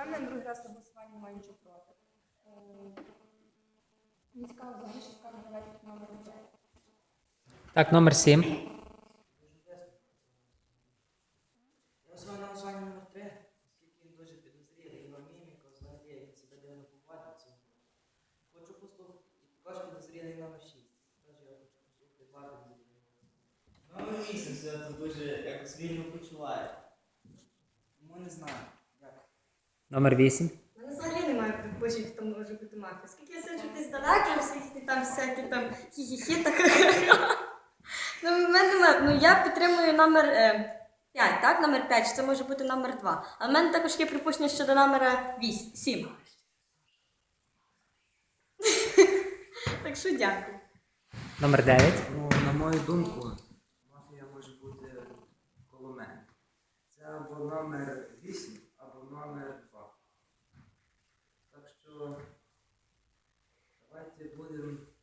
голосування, другий раз на голосування немає нічого проти. Е, Мені цікаво взагалі, що скаже давайте номер 9. Так, номер 7. Я взваю на голосування номер 3, оскільки він дуже підозрілий, його міміка, взагалі, як він себе дивно поводиться. Хочу послухати, також підозрілий номер 6. Теж я хочу послухати два підозрілих. Номер 8 все дуже якось вільно почуває. Тому не знаю. Номер 8. У мене взагалі немає предпочень, хто може бути мафією. Оскільки я сиджу десь далеко, всіх ті там всякі там хі-хі-хі, так Ну, в мене немає. Ну, я підтримую номер 5, так? Номер 5, це може бути номер 2. А в мене також є припущення щодо номера 8, 7. Так що дякую. Номер 9. Ну, на мою думку, мафія може бути коло мене. Це або номер 8, або номер 2. Так що давайте будемо я висуваю голосування. Можу засунути.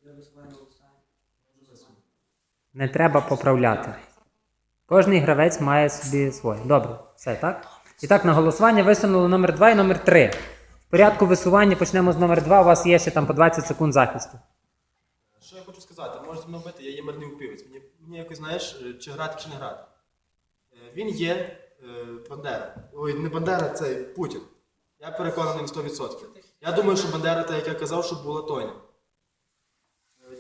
Не треба поправляти. Кожний гравець має собі своє. Добре, все так? І так, на голосування висунули номер 2 і номер 3. В порядку висування почнемо з номер 2. У вас є ще там по 20 секунд захисту. Що я хочу сказати? Можете мене вбити, я є мирний упівець. Мені, мені якось знаєш, е, чи грати, чи не грати. Е, Він є е, Бандера. Ой, не Бандера, це Путін. Я переконаний на 100%. Я думаю, що Бандера, так як я казав, що була Тоня.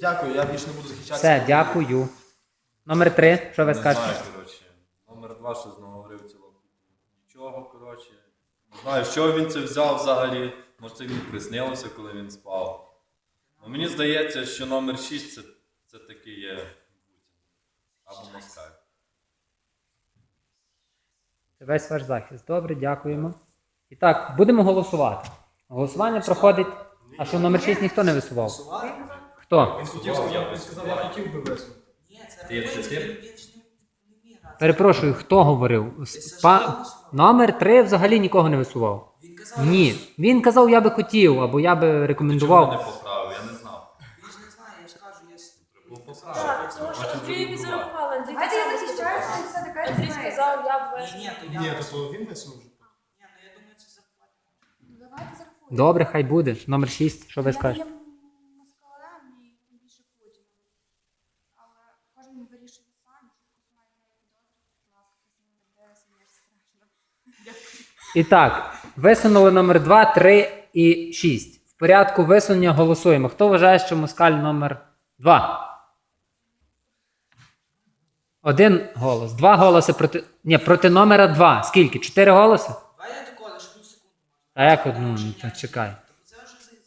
Дякую, я більше не буду захищатися. Все, дякую. Номер 3. Що ви Не скажете? знаю, коротше. Номер два що знову говорив цілого. Нічого, коротше. Не знаю, що він це взяв взагалі. Може це він приснилося, коли він спав. Ну, мені здається, що номер 6 це, це таки є Путін. Або Москаль. Це весь ваш захист. Добре, дякуємо. І так, будемо голосувати. Голосування проходить. А що номер 6 ніхто не висував? Хто? Він хотів він сказав, я хотів би висунути. Ні, це Ти- це ти? він він ж не не вміє грати. Перепрошую, хто говорив? Спа... Номер 3 взагалі нікого не висував. Він казав, Ні. Він казав, я би хотів, або я би Чого не рекомендував. поправив? Я не знав. він ж не знає, я ж кажу, я с- Був Так, тому що Андрій Давайте я захищаю, сказав. що все таке Андрій знає. сказав, я б Ні, ні, то я. Ні, висунув. то він висунув. Ні, ну я думаю, це зарплата. Давайте зарахуємо. Добре, хай буде. Номер 6, що ви скажете? є москалем і тим більше Путіна. Але кожен вирішує сам, що має підозрювати, будь ласка, не буде, страшно. І так, висунули номер 2, 3 і 6. В порядку висунення голосуємо. Хто вважає, що москаль номер 2? Один голос. Два голоси проти. Ні, проти номера 2. Скільки? Чотири голоси? Давай я тако, лише одну секунду. А як одну? Ну, то чекай. За-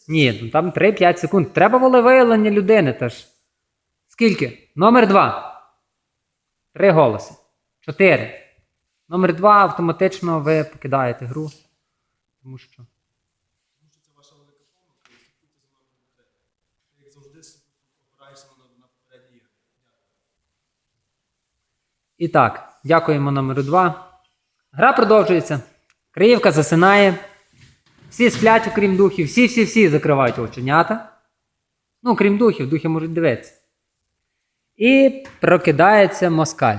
Ні, ну там 3-5 секунд. Треба волевиявлення людини теж. Скільки? Номер 2. Три голоси. Чотири. Номер 2 автоматично ви покидаєте гру. Тому що. Тому що це ваша велика помилка, слідкуйте за номером 3. Ти, як завжди, опираєшся на, попередні ігри. І так, дякуємо номеру 2. Гра продовжується. Криївка засинає. Всі сплять, окрім духів. Всі-всі-всі закривають оченята. Ну, крім духів, духи можуть дивитися. І прокидається москаль.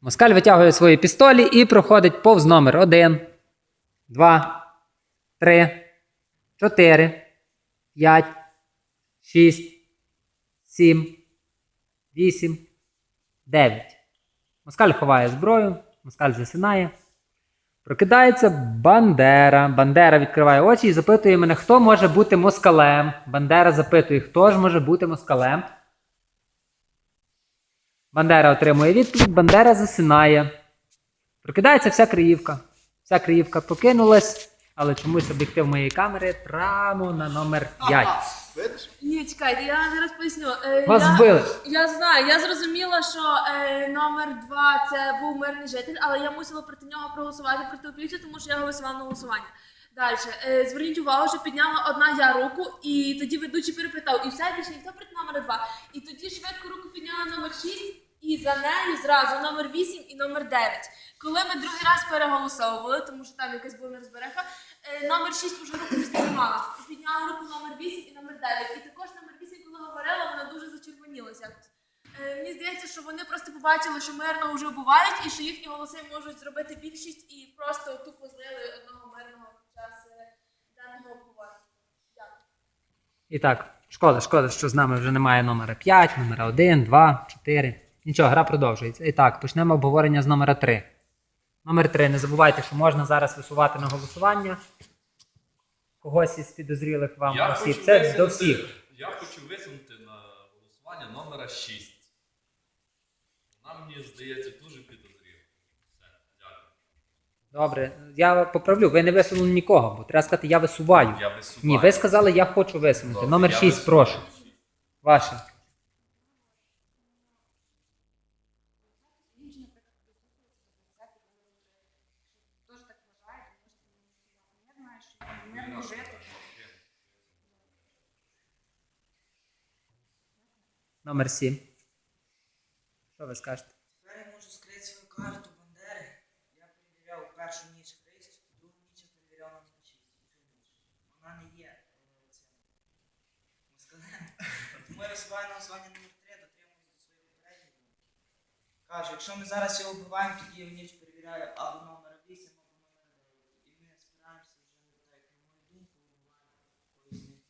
Москаль витягує свої пістолі і проходить повз номер 1, 2, 3, 4, 5, 6, 7, 8, 9. Москаль ховає зброю, москаль засинає. Прокидається Бандера. Бандера відкриває очі і запитує мене, хто може бути москалем. Бандера запитує, хто ж може бути москалем. Бандера отримує відповідь, Бандера засинає. Прокидається вся Криївка. Вся Криївка покинулась, але чомусь об'єктив моєї камери прямо на номер 5. Видиш? Ні, чекайте, я зараз поясню. Е, Вас я, збили. я знаю, я зрозуміла, що е, номер два це був мирний житель, але я мусила проти нього проголосувати проти опівця, тому що я голосувала на голосування. Далі, е, зверніть увагу, що підняла одна я руку, і тоді ведучий перепитав, і все більше ніхто проти номера два. І тоді швидко руку підняла номер 6, і за нею зразу номер 8 і номер 9. Коли ми другий раз переголосовували, тому що там якась була нерозбереха, е, номер 6 вже руку знімала. Підняла руку номер 8 і номер 9. І також номер 8, коли говорила, вона дуже зачервонілася е, Мені здається, що вони просто побачили, що мирно вже бувають, і що їхні голоси можуть зробити більшість і просто тупо злили одного мирного під час е, даного обговорення. Дякую. І так, шкода, шкода, що з нами вже немає номера 5, номера 1, 2, 4. Нічого, гра продовжується. І так, почнемо обговорення з номера 3. Номер 3. Не забувайте, що можна зараз висувати на голосування. Когось із підозрілих вам Я осіб. хочу, Це висунути, до всіх. я хочу висунути на голосування номера 6. Вона мені здається дуже підозріла. Все, дякую. Добре, я поправлю, ви не висунули нікого, бо треба сказати, я висуваю. Я висуваю. Ні, ви сказали, я хочу висунути. Добре, Номер я 6, висуваю. прошу. Ваше. Інші, наприклад, прислухаються до рецептів, теж так вважають, можете не голосувати. Я знаю, що я мирно жити. Номер 7. Що ви скажете? Тепер я можу скрити свою карту Бандери. Я перевіряв першу ніч Христ, другу ніч я перевіряв на ніч. Вона не є е, цим москалем. Тому я висуваю на голосування номер 3, дотримуюсь до своєї попередньої думки. Кажу, якщо ми зараз його вбиваємо, тоді я в ніч перевіряю або номер 8, або номер 9. І ми спираємося вже так, на мою думку, вбиваємо когось з них.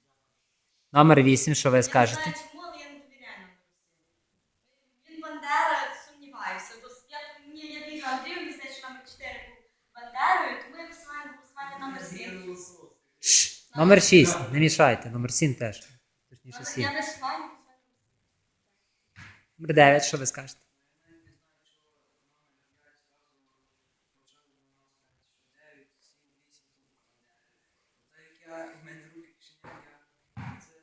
Номер 8, що ви скажете? знаю, чому, але я не довіряю номеру 7. Він Бандера, сумніваюся. Бо я, мені, я вірю Андрію, мені здається, що номер 4 був Бандерою, тому я висуваю на голосування номер 7. Номер 6, не мішайте. Номер 7 теж. Точніше Але 7. я голосування. Номер 9, що ви скажете? Так як я, в мене руки кишеня, я це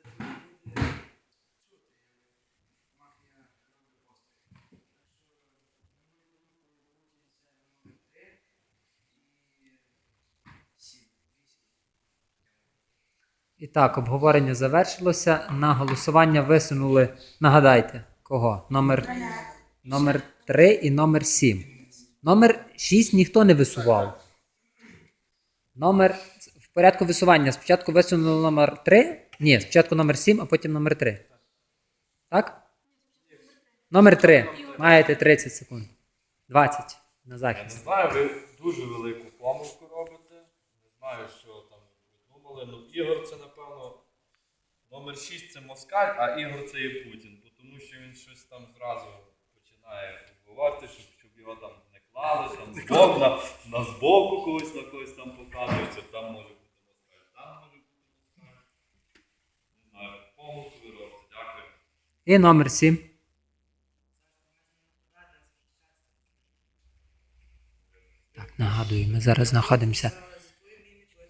буде чути. Мафія робить постріл. Так що, на мою думку, це номер 3 і 7, 8. І так, обговорення завершилося. На голосування висунули, нагадайте, кого? Номер, номер 3 і номер 7. Номер 6 ніхто не висував. Номер в порядку висування. Спочатку висунули номер 3. Ні, спочатку номер 7, а потім номер 3. Так? Номер 3. Маєте 30 секунд. 20 на Я не знаю, ви дуже велику помилку робите. Не знаю, що там думали. Ну, Ігор це, напевно, номер 6 це Москаль, а Ігор це є Путін. Бо Тому що він щось там зразу починає говорити, щоб, щоб його там не клали, там збоку, на, на збоку когось на когось там показується, там може бути Москаль, там може бути Москаль. Не знаю, помилку ви робите, дякую. І номер 7. Так, нагадую, ми зараз знаходимося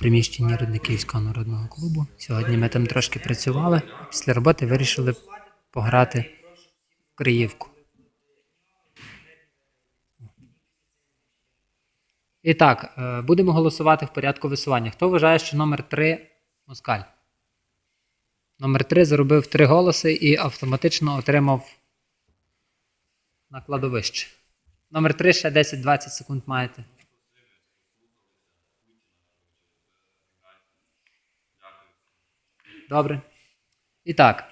приміщенні Рудниківського народного клубу. Сьогодні ми там трошки працювали. Після роботи вирішили пограти в Криївку. І так, е, будемо голосувати в порядку висування. Хто вважає, що номер 3 Москаль? Номер 3 заробив 3 голоси і автоматично отримав на кладовище. Номер 3 ще 10-20 секунд маєте. Добре. І так.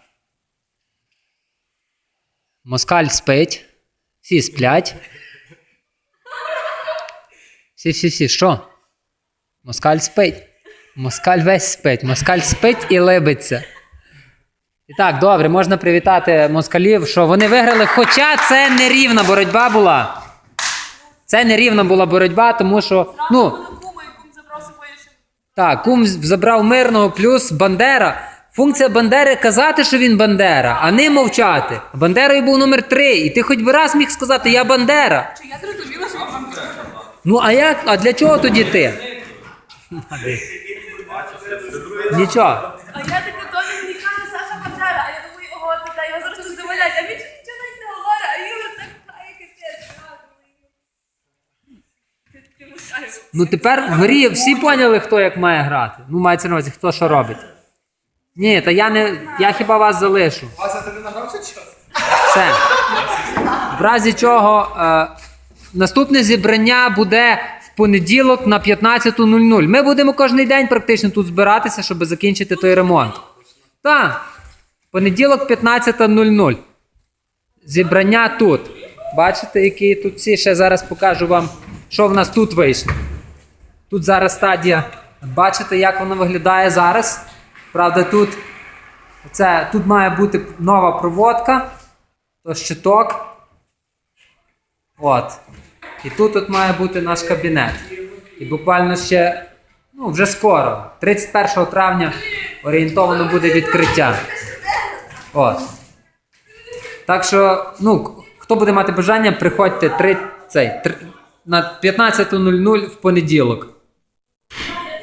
Москаль спить. Всі сплять. Всі, всі, всі. Що? Москаль спить. Москаль весь спить. Москаль спить і либиться. І так, добре, можна привітати москалів, що вони виграли, хоча це не рівна боротьба була. Це не рівна була боротьба, тому що. Ну, так, кум забрав мирного плюс Бандера. Функція Бандери казати, що він Бандера, а не мовчати. Бандерою був номер 3, і ти хоч би раз міг сказати Я Бандера. Чи я зрозуміла, що вам Ну а як? А для чого тоді ти? Нічого. А я така Томі мені каже Саша Бандера, а я думаю, ого, така його зараз тут завалять, а він нічого навіть не говорить, а Ігор так грає капець. Ну тепер в грі всі поняли, хто як має грати. Ну, мається на увазі, хто що робить. Ні, та я не. Я хіба вас залишу. Вася, ти не награвся час? Все. В разі чого е, наступне зібрання буде в понеділок на 15.00. Ми будемо кожен день практично тут збиратися, щоб закінчити той ремонт. Так. Понеділок 15.00. Зібрання тут. Бачите, які тут всі. Ще зараз покажу вам, що в нас тут вийшло. Тут зараз стадія. Бачите, як воно виглядає зараз. Правда, тут Це, тут має бути нова проводка, то щиток. От. І тут от має бути наш кабінет. І буквально ще, ну, вже скоро, 31 травня орієнтовано буде відкриття. От. Так що, ну, хто буде мати бажання, приходьте 3, цей, 3, на 15.00 в понеділок.